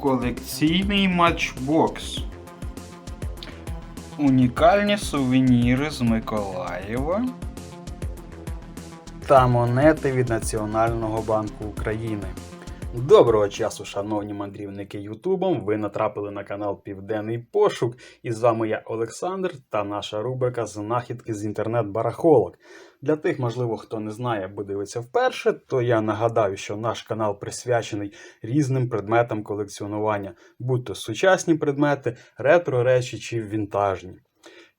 Колекційний матчбокс. Унікальні сувеніри з Миколаєва. Та монети від Національного банку України. Доброго часу, шановні мандрівники Ютубом. Ви натрапили на канал Південний Пошук. І з вами я Олександр та наша рубрика Знахідки з інтернет-барахолок. Для тих, можливо, хто не знає або дивиться вперше, то я нагадаю, що наш канал присвячений різним предметам колекціонування, будь то сучасні предмети, ретро речі чи вінтажні.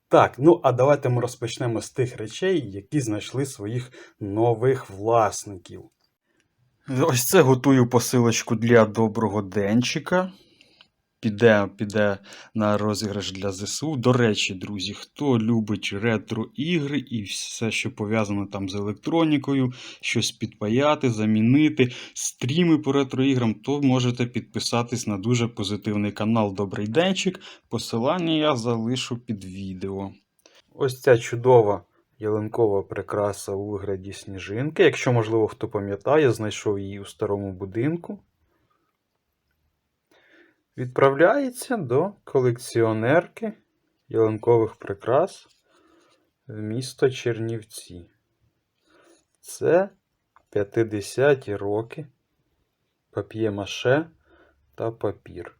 Так, ну а давайте ми розпочнемо з тих речей, які знайшли своїх нових власників. Ось це готую посилочку для доброго денчика. Піде, піде на розіграш для ЗСУ. До речі, друзі, хто любить ретро-ігри і все, що пов'язано там з електронікою, щось підпаяти, замінити, стріми по ретро-іграм, то можете підписатись на дуже позитивний канал Добрий Денчик. Посилання я залишу під відео. Ось ця чудова ялинкова прикраса у вигляді сніжинки. Якщо, можливо, хто пам'ятає, знайшов її у старому будинку. Відправляється до колекціонерки ялинкових прикрас в місто Чернівці. Це 50-ті роки пап'є-маше та папір.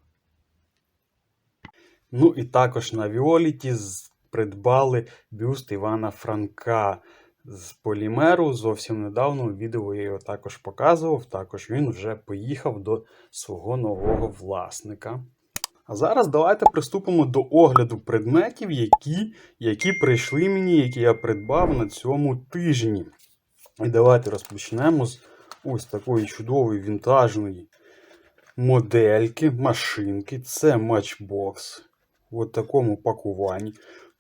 Ну і також на Віоліті з- придбали бюст Івана Франка з полімеру. Зовсім недавно у відео я його також показував. Також він вже поїхав до свого нового власника. А зараз давайте приступимо до огляду предметів, які, які прийшли мені, які я придбав на цьому тижні. І давайте розпочнемо з ось такої чудової вінтажної модельки, машинки. Це матчбокс. В такому пакуванні.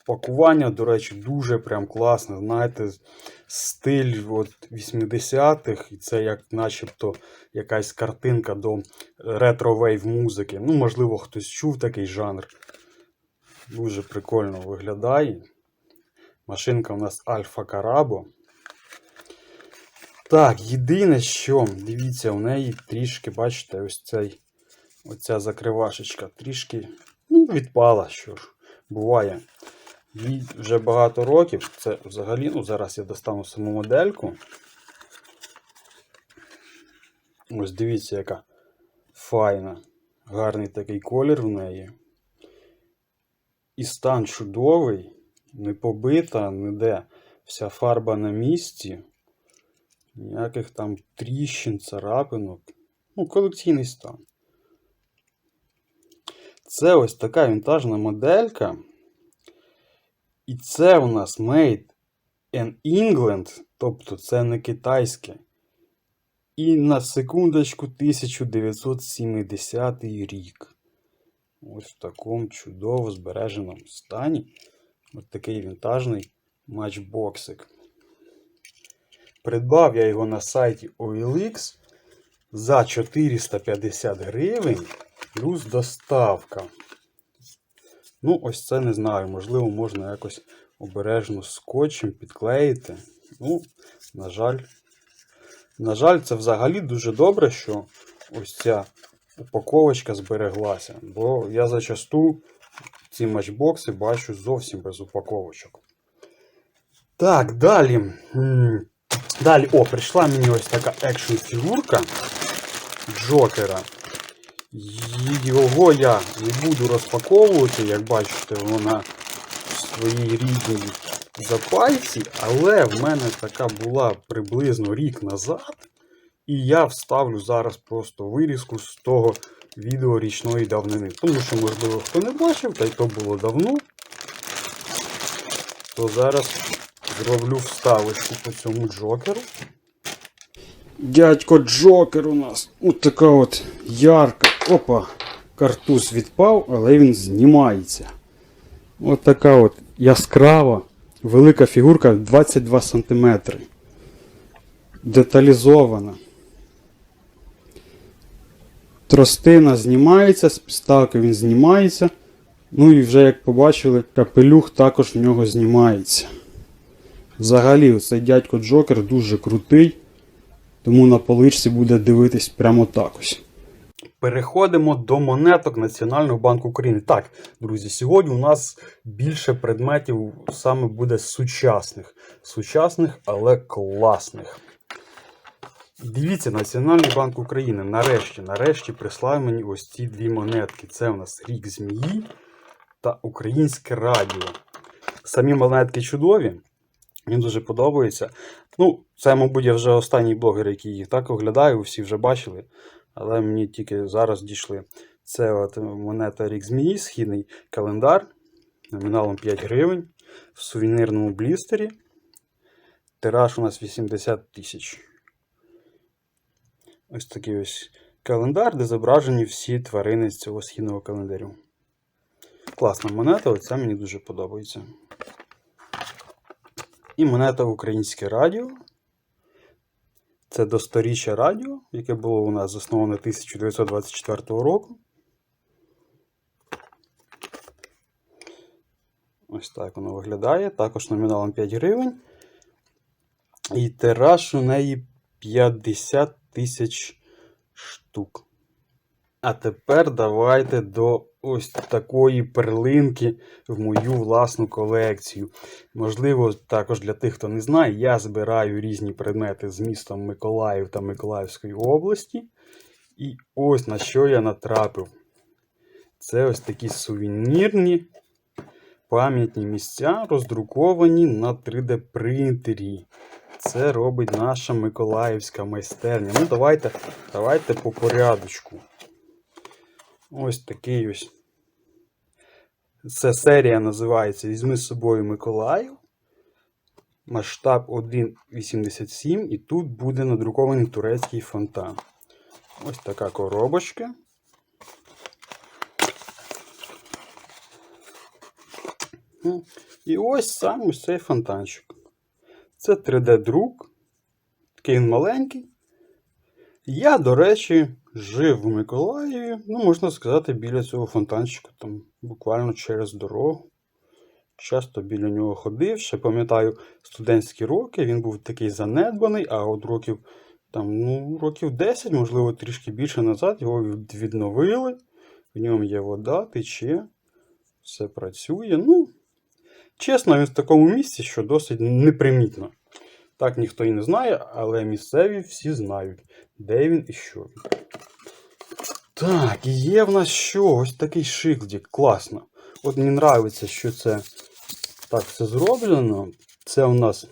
Пакування, до речі, дуже прям класне. Знаєте, стиль от 80-х, і це як начебто якась картинка до ретро-вейв музики. Ну, можливо, хтось чув такий жанр. Дуже прикольно виглядає. Машинка у нас Альфа Карабо. Так, єдине, що, дивіться, у неї трішки, бачите, ось цей, оця закривашечка трішки ну, відпала, що ж, буває. Їй вже багато років. Це взагалі, ну зараз я достану саму модельку. Ось дивіться, яка файна. Гарний такий колір в неї. І стан чудовий, не побита, ніде. Вся фарба на місці. Ніяких там тріщин, царапинок. Ну, колекційний стан. Це ось така вінтажна моделька. І це у нас Made in England, тобто це не китайське. І на секундочку 1970 рік. Ось в такому чудово збереженому стані. Ось такий вінтажний матчбоксик. Придбав я його на сайті OLX за 450 гривень плюс доставка. Ну, ось це не знаю. Можливо, можна якось обережно скотчем підклеїти. Ну, на жаль. На жаль, це взагалі дуже добре, що ось ця упаковочка збереглася. Бо я зачасту ці матчбокси бачу зовсім без упаковочок. Так, далі. Далі, о, прийшла мені ось така екшн фігурка Джокера. Його я не буду розпаковувати, як бачите, вона в своїй рідній запайці, але в мене така була приблизно рік назад. І я вставлю зараз просто вирізку з того відео річної давнини. Тому що, можливо, хто не бачив, та й то було давно. То зараз зроблю вставочку по цьому джокеру. Дядько Джокер у нас. От така от ярка. Опа, картуз відпав, але він знімається. От така от яскрава, велика фігурка 22 см. Деталізована. Тростина знімається, з підставки він знімається. Ну і вже, як побачили, капелюх також в нього знімається. Взагалі, цей дядько Джокер дуже крутий. Тому на поличці буде дивитись прямо так ось. Переходимо до монеток Національного банку України. Так, друзі, сьогодні у нас більше предметів саме буде сучасних. Сучасних, але класних. Дивіться, Національний банк України нарешті, нарешті прислав мені ось ці дві монетки. Це у нас рік змії та Українське радіо. Самі монетки чудові. Мені дуже подобається. Ну, це, мабуть, я вже останній блогер, який їх так оглядаю, всі вже бачили. Але мені тільки зараз дійшли. Це от монета рік змії, східний календар номіналом 5 гривень в сувенірному блістері. Тираж у нас 80 тисяч. Ось такий ось календар, де зображені всі тварини з цього східного календарю. Класна монета, оця мені дуже подобається. І монета Українське радіо. Це до сторіччя радіо, яке було у нас засноване 1924 року. Ось так воно виглядає. Також номіналом 5 гривень. І тираж у неї 50 тисяч штук. А тепер давайте до ось такої перлинки в мою власну колекцію. Можливо, також для тих, хто не знає, я збираю різні предмети з містом Миколаїв та Миколаївської області. І ось на що я натрапив. Це ось такі сувенірні пам'ятні місця, роздруковані на 3D-принтері. Це робить наша Миколаївська майстерня. Ну, давайте, давайте по порядочку. Ось такий ось. Це серія називається Візьми з собою Миколаїв. Масштаб 1,87 і тут буде надрукований турецький фонтан. Ось така коробочка. Ну, І ось сам ось цей фонтанчик. Це 3D-друк. Такий він маленький. Я, до речі, жив в Миколаєві, ну, можна сказати, біля цього фонтанчика, там буквально через дорогу. Часто біля нього ходив. Ще пам'ятаю студентські роки. Він був такий занедбаний, а от років там, ну, років 10, можливо, трішки більше назад, його відновили. В ньому є вода, тече, все працює. Ну, чесно, він в такому місці, що досить непримітно. Так ніхто і не знає, але місцеві всі знають, де він і що він. Так, є в нас що? Ось такий шилдик. Класно. От мені подобається, що це так все зроблено. Це у нас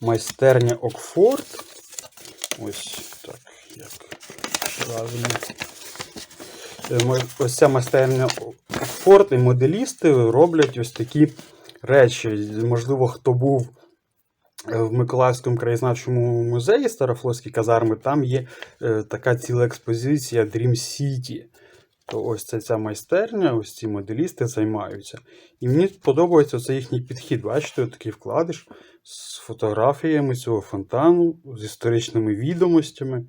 майстерня Окфорд. Ось так, як правильно. Е, Ось ця майстерня Окфорд і моделісти роблять ось такі речі. Можливо, хто був в Миколаївському краєзнавчому музеї Старофлотські казарми, там є е, така ціла експозиція Dream City. То ось це ця майстерня, ось ці моделісти займаються. І мені подобається цей їхній підхід. Бачите, такий вкладиш з фотографіями цього фонтану, з історичними відомостями.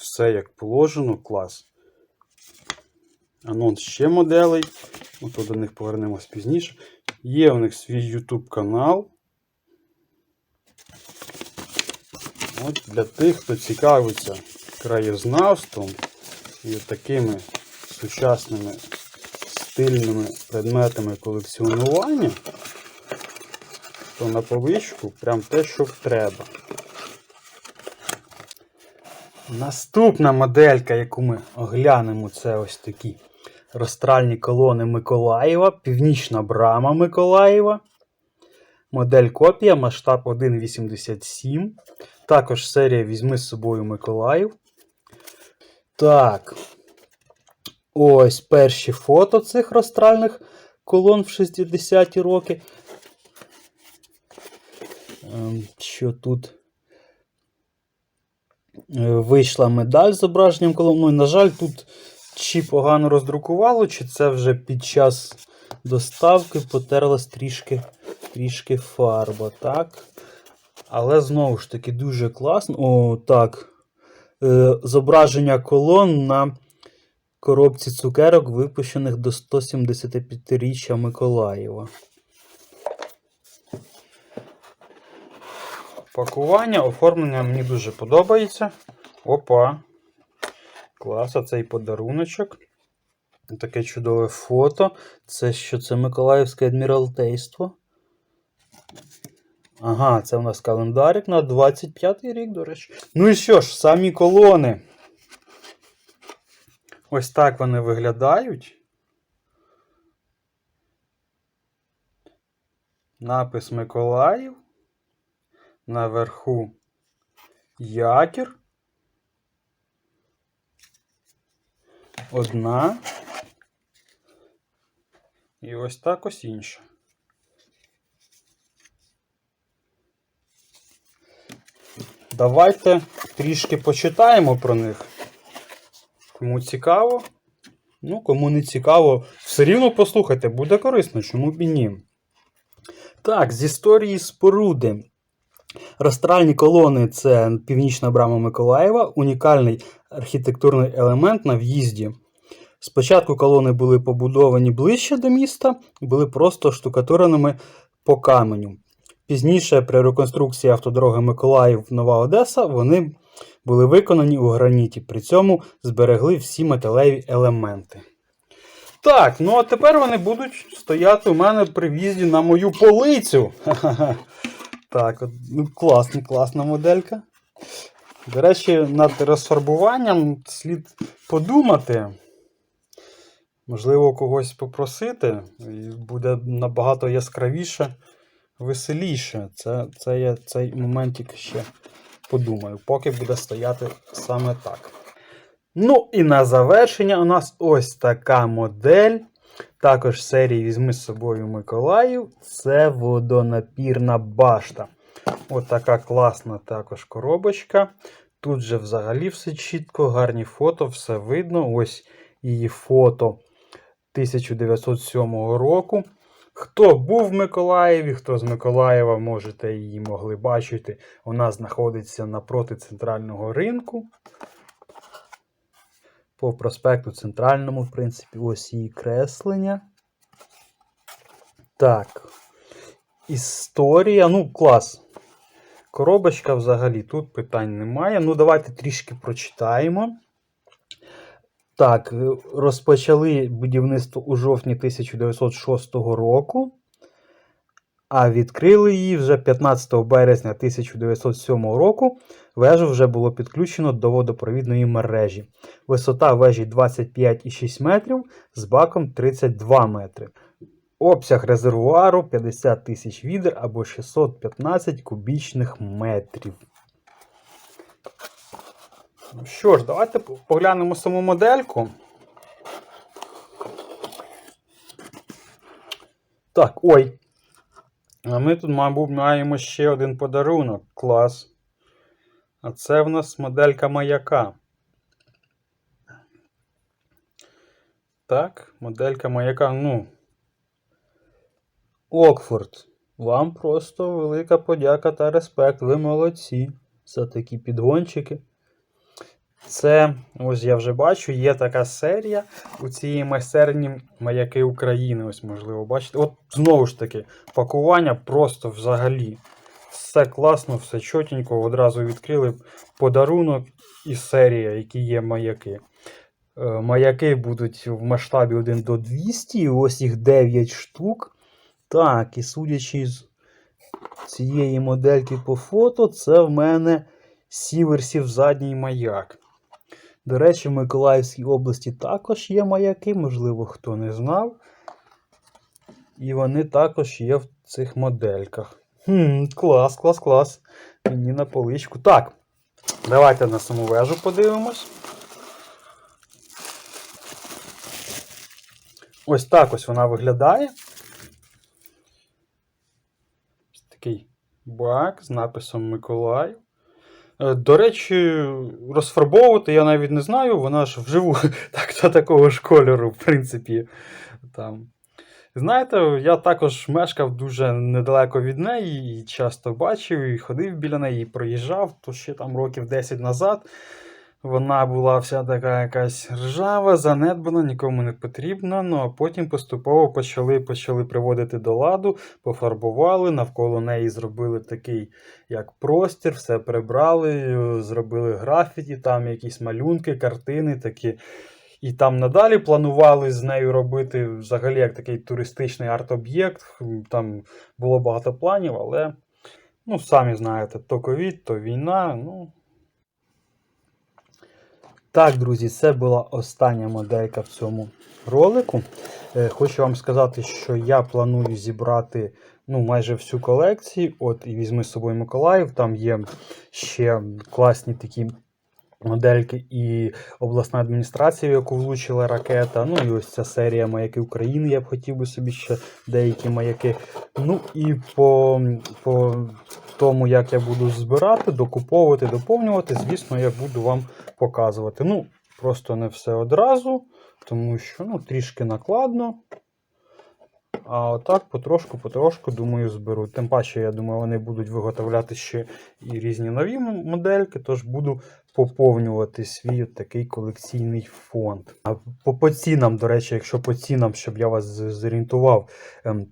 Все як положено, клас. Анонс ще моделей. Ото до них повернемось пізніше. Є у них свій YouTube канал. От для тих, хто цікавиться краєзнавством і такими сучасними стильними предметами колекціонування, то на поличку прям те, що треба. Наступна моделька, яку ми оглянемо, це ось такі розстральні колони Миколаєва, північна брама Миколаєва. Модель копія, масштаб 1,87. Також серія Візьми з собою Миколаїв. Так. Ось перші фото цих розстральних колон в 60-ті роки. Ем, Що тут? Е, Вийшла медаль з зображенням колон. Ну, і, на жаль, тут чи погано роздрукувало, чи це вже під час доставки потерлась трішки, трішки фарба, так? Але знову ж таки дуже класно. О, так. Е, зображення колон на коробці цукерок, випущених до 175-річчя Миколаєва. Пакування, оформлення мені дуже подобається. Опа. Клас, а цей подаруночок. Таке чудове фото. Це що? Це Миколаївське адміралтейство. Ага, це у нас календарик на 25-й рік, до речі. Ну і що ж, самі колони. Ось так вони виглядають. Напис Миколаїв. Наверху якір. Одна. І ось так ось інша. Давайте трішки почитаємо про них. Кому цікаво. Ну, кому не цікаво, все рівно послухайте, буде корисно, чому б і ні. Так, з історії споруди. Розстральні колони це північна брама Миколаєва, унікальний архітектурний елемент на в'їзді. Спочатку колони були побудовані ближче до міста, були просто штукатуреними по каменю. Пізніше, при реконструкції автодороги Миколаїв-Нова Одеса, вони були виконані у граніті, при цьому зберегли всі металеві елементи. Так, ну а тепер вони будуть стояти у мене при в'їзді на мою полицю. Так, ну, класна, класна моделька. До речі, над розфарбуванням слід подумати. Можливо, когось попросити, і буде набагато яскравіше, веселіше. Це, це я цей моментик ще подумаю, поки буде стояти саме так. Ну і на завершення у нас ось така модель. Також серії Візьми з собою Миколаїв. Це водонапірна башта. Така класна також коробочка. Тут же взагалі все чітко, гарні фото, все видно. Ось її фото 1907 року. Хто був в Миколаєві, хто з Миколаєва, можете її могли бачити. Вона знаходиться напроти центрального ринку. По проспекту Центральному, в принципі, ось її креслення. Так. Історія. Ну, клас. Коробочка взагалі тут питань немає. Ну, давайте трішки прочитаємо. Так, розпочали будівництво у жовтні 1906 року, а відкрили її вже 15 березня 1907 року. Вежу вже було підключено до водопровідної мережі. Висота вежі 25,6 метрів з баком 32 метри. Обсяг резервуару 50 тисяч відер або 615 кубічних метрів. Ну що ж, давайте поглянемо саму модельку. Так, ой. А ми тут, мабуть, маємо ще один подарунок. Клас. А це в нас моделька маяка. Так, моделька маяка, ну. Окфорд. Вам просто велика подяка та респект. Ви молодці. За такі підгончики. Це, ось я вже бачу, є така серія у цій майстерні маяки України. Ось, можливо, бачите. От знову ж таки, пакування просто взагалі. Все класно, все чотенько. Одразу відкрили подарунок і серія, які є маяки. Е, Маяки будуть в масштабі 1 до 200, і ось їх 9 штук. Так, і судячи з цієї модельки по фото, це в мене Сіверсів задній маяк. До речі, в Миколаївській області також є маяки, можливо, хто не знав. І вони також є в цих модельках. Хм, Клас, клас, клас. Мені на поличку. Так, давайте на саму вежу подивимось. Ось так ось вона виглядає. Такий бак з написом Миколаїв. Е, До речі, розфарбовувати я навіть не знаю, вона ж вживу так, та такого ж кольору, в принципі. Там. Знаєте, я також мешкав дуже недалеко від неї і часто бачив, і ходив біля неї, і проїжджав, то ще там років 10 назад. Вона була вся така якась ржава, занедбана, нікому не потрібна. Ну а потім поступово почали, почали приводити до ладу, пофарбували, навколо неї зробили такий як простір, все прибрали, зробили графіті, там якісь малюнки, картини такі. І там надалі планували з нею робити взагалі як такий туристичний арт-об'єкт. Там було багато планів, але, ну, самі знаєте, то ковід, то війна. Ну. Так, друзі, це була остання моделька в цьому ролику. Е, Хочу вам сказати, що я планую зібрати ну, майже всю колекцію. От і візьми з собою Миколаїв. Там є ще класні такі модельки і обласна адміністрація, в яку влучила ракета. Ну і ось ця серія маяки України. Я б хотів би собі ще деякі маяки. Ну і по, по тому, як я буду збирати, докуповувати, доповнювати, звісно, я буду вам показувати. Ну, просто не все одразу, тому що ну, трішки накладно. А отак потрошку-потрошку, думаю, зберу. Тим паче, я думаю, вони будуть виготовляти ще і різні нові модельки, тож буду поповнювати свій такий колекційний фонд. А по, по цінам, до речі, якщо по цінам, щоб я вас зорієнтував, ем,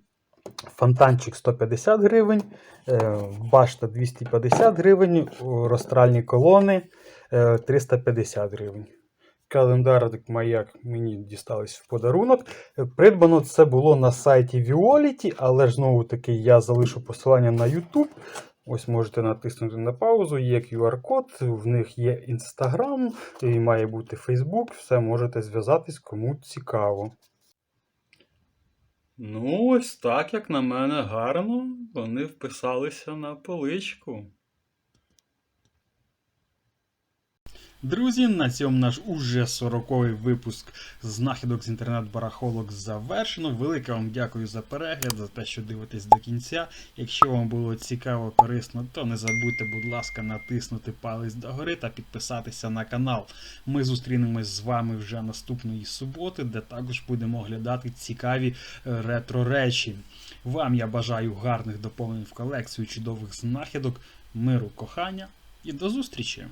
фонтанчик 150 гривень, е, башта 250 гривень, о, розстральні колони е, 350 гривень. Календарик маяк мені дістались в подарунок. Придбано це було на сайті Violet, але ж знову таки я залишу посилання на YouTube. Ось можете натиснути на паузу, є QR-код, в них є Instagram, і має бути Facebook. Все можете зв'язатись, кому цікаво. Ну, ось так, як на мене, гарно вони вписалися на поличку. Друзі, на цьому наш уже 40-й випуск знахідок з інтернет-барахолок завершено. Велике вам дякую за перегляд, за те, що дивитесь до кінця. Якщо вам було цікаво, корисно, то не забудьте, будь ласка, натиснути палець догори та підписатися на канал. Ми зустрінемось з вами вже наступної суботи, де також будемо оглядати цікаві е, ретро речі. Вам я бажаю гарних доповнень в колекцію чудових знахідок, миру, кохання і до зустрічі!